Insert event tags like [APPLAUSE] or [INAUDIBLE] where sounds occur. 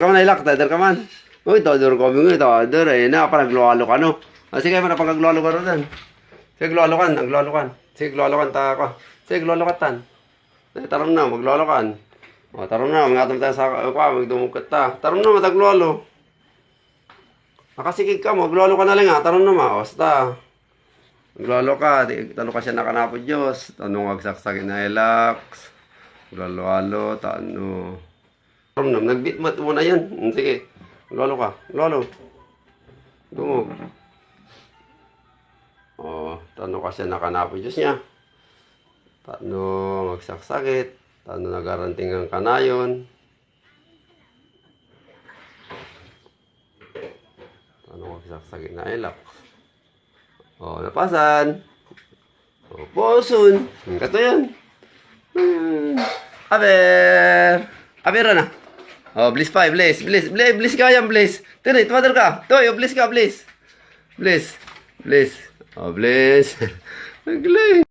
Kaman na ilak, tader ka man. Uy, tader ko, mingo, tader, eh, na, pa nagluwalo ka, no? Ah, sige, man, pag nagluwalo ka rin. Sige, gluwalo kan, nagluwalo kan. Sige, gluwalo kan, ta ko. Sige, gluwalo ka tan. Eh, taram na, magluwalo kan. O, taram na, mga tayo sa, uh, pa, magdumukat ta. Taram na, matagluwalo. Nakasikig ka, magluwalo ka na lang, ha? Taram na, ma, o, basta. Maglolo ka, di, tano ka siya nakanapo Diyos, tanong agsaksagin na relax, maglalo-alo, tano. From nam, nagbitmat mo na yan. Hmm, Sige, maglolo ka, maglolo. Dumog. Oh, tano ka siya nakanapo Diyos niya. Tano magsaksakit, tano nagaranting ang kanayon. Tano magsaksagin na relax. Oh, napasan. Oh, posun. Kato yan. Hmm. Aber na. Oh, bliss pa, bliss, bliss, bliss, bliss ka yan, bliss. Tiri, tumater ka. Toy, oh, bliss ka, bliss. Bliss. Bliss. Oh, bliss. [LAUGHS] Nagli.